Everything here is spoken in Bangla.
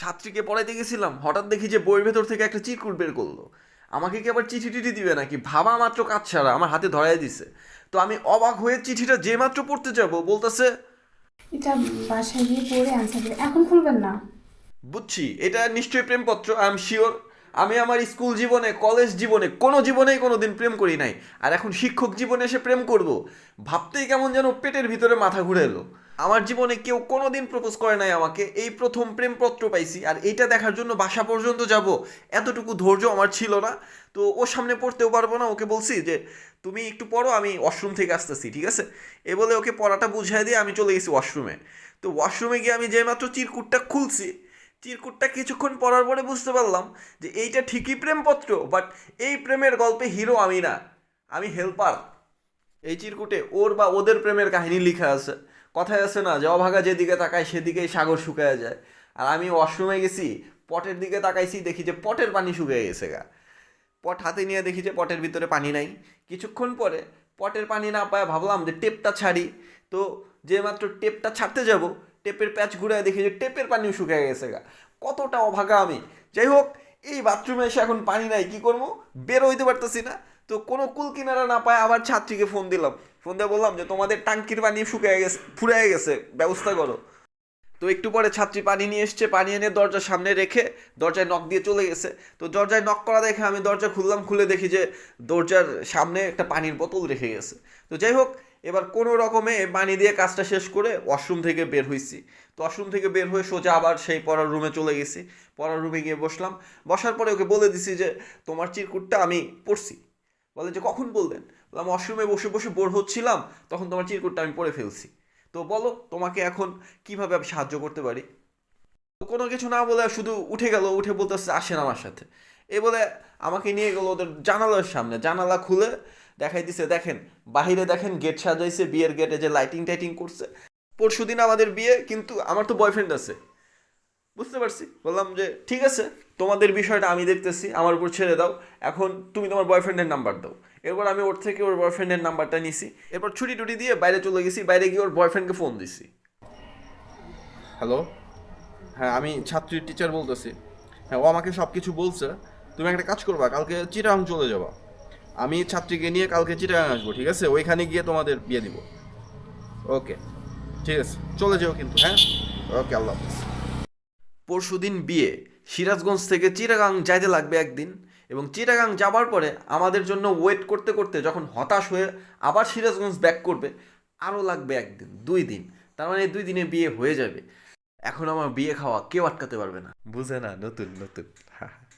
ছাত্রীকে পড়াইতে গেছিলাম হঠাৎ দেখি যে বইয়ের ভেতর থেকে একটা চিরকুট বের করল। আমাকে কি আবার চিঠি টিঠি দিবে নাকি? ভাবা মাত্র কাজ ছাড়া আমার হাতে ধরাই দিছে। তো আমি অবাক হয়ে চিঠিটা যে মাত্র পড়তে যাব বলতেছে এটা বাসায় গিয়ে পড়ে আনসার এখন খুলবেন না। বুঝছি এটা নিশ্চয়ই প্রেমপত্র আই এম শিওর আমি আমার স্কুল জীবনে কলেজ জীবনে কোনো জীবনেই কোনো দিন প্রেম করি নাই। আর এখন শিক্ষক জীবনে এসে প্রেম করব। ভাবতেই কেমন যেন পেটের ভিতরে মাথা ঘুরে এলো। আমার জীবনে কেউ কোনো দিন প্রপোজ করে নাই আমাকে। এই প্রথম প্রেমপত্র পাইছি আর এইটা দেখার জন্য বাসা পর্যন্ত যাব। এতটুকু ধৈর্য আমার ছিল না। তো ওর সামনে পড়তেও পারব না। ওকে বলছি যে, তুমি একটু পড়ো, আমি ওয়াশরুম থেকে আসতেছি, ঠিক আছে? এ বলে ওকে পড়াটা বুঝাই দিয়ে আমি চলে গেছি ওয়াশরুমে। তো ওয়াশরুমে গিয়ে আমি যেমাত্র চিরকুটটা খুলছি, চিরকুটটা কিছুক্ষণ পড়ার পরে বুঝতে পারলাম যে, এইটা ঠিকই প্রেমপত্র, বাট এই প্রেমের গল্পে হিরো আমি না। আমি হেল্পার। এই চিরকুটে ওর বা ওদের প্রেমের কাহিনী লেখা আছে। কথায় আছে না, যে অভাগা যেদিকে তাকায় সেদিকেই সাগর শুকায় যায়। আর আমি ওয়াশরুমে গেছি, পটের দিকে তাকাইছি, দেখি যে পটের পানি শুকিয়ে গেছে গা। পট হাতে নিয়ে দেখি যে পটের ভিতরে পানি নাই। কিছুক্ষণ পরে পটের পানি না পায় ভাবলাম যে টেপটা ছাড়ি। তো যে মাত্র টেপটা ছাড়তে যাব, টেপের প্যাচ ঘুরে দেখি যে টেপের পানিও শুকিয়ে গেছে গা। কতটা অভাগা আমি। যাই হোক, এই বাথরুমে এসে এখন পানি নাই, কি করব? বের হইতে পারতেছি না। তো কোনো কুল কিনারা না পায়, আবার ছাত্রীকে ফোন দিলাম। ফোন দিয়ে বললাম যে, তোমাদের টাঙ্কির পানি শুকিয়ে গেছে, ফুরিয়ে গেছে, ব্যবস্থা করো। তো একটু পরে ছাত্রী পানি নিয়ে এসছে, পানি এনে দরজার সামনে রেখে দরজায় নক দিয়ে চলে গেছে। তো দরজায় নক করা দেখে আমি দরজা খুললাম, খুলে দেখি যে দরজার সামনে একটা পানির বোতল রেখে গেছে। তো যাই হোক, এবার কোনো রকমে পানি দিয়ে কাজটা শেষ করে ওয়াশরুম থেকে বের হয়েছি তো ওয়াশরুম থেকে বের হয়ে সোজা আবার সেই পড়ার রুমে চলে গেছি। পড়ার রুমে গিয়ে বসলাম। বসার পরে ওকে বলে দিছি যে, তোমার চিরকুটটা আমি পড়ছি বলে যে, কখন বললেন? বললাম ওয়াশরুমে বসে বসে বোর হচ্ছিলাম, তখন তোমার চিরকুটটা আমি পড়ে ফেলছি। তো বলো, তোমাকে এখন কীভাবে আমি সাহায্য করতে পারি? কোনো কিছু না বলে শুধু উঠে গেল, উঠে বলতে বলতেছে, আসেন আমার সাথে। এ বলে আমাকে নিয়ে গেলো ওদের জানালার সামনে। জানালা খুলে দেখাই দিছে, দেখেন, বাহিরে দেখেন, গেট সাজাইছে, বিয়ের গেটে যে লাইটিং টাইটিং করছে। পরশু দিন আমাদের বিয়ে, কিন্তু আমার তো বয়ফ্রেন্ড আছে। বুঝতে পারছি। বললাম যে, ঠিক আছে, তোমাদের বিষয়টা আমি দেখতেছি, আমার উপর ছেড়ে দাও। এখন তুমি তোমার বয়ফ্রেন্ডের নাম্বার দাও। এরপর আমি ওর থেকে ওর বয়ফ্রেন্ডের নাম্বারটা নিছি। এরপর ছুটি টুটি দিয়ে বাইরে চলে গেছি, বাইরে গিয়ে ওর বয়ফ্রেন্ডকে ফোন দিছি। হ্যালো হ্যাঁ আমি ছাত্রীর টিচার বলতেছি। হ্যাঁ ও আমাকে সব কিছু বলছে। তুমি একটা কাজ করবা, কালকে চিটাং চলে যাবা। আমি ছাত্রীকে নিয়ে কালকে চিটাং আসব, ঠিক আছে? ওইখানে গিয়ে তোমাদের বিয়ে দিব। ওকে, ঠিক আছে। চলে যেও কিন্তু হ্যাঁ? ওকে, আল্লাহ হাফিজ। পরশুদিন বিয়ে। সিরাজগঞ্জ থেকে চিরাগাং যাইতে লাগবে একদিন এবং চিরাগাং যাবার পরে আমাদের জন্য ওয়েট করতে করতে যখন হতাশ হয়ে আবার সিরাজগঞ্জ ব্যাক করবে, আরও লাগবে একদিন, দুই দিন। তার মানে দুই দিনে বিয়ে হয়ে যাবে। এখন আমার বিয়ে খাওয়া কেউ আটকাতে পারবে না। বুঝে না, নতুন নতুন।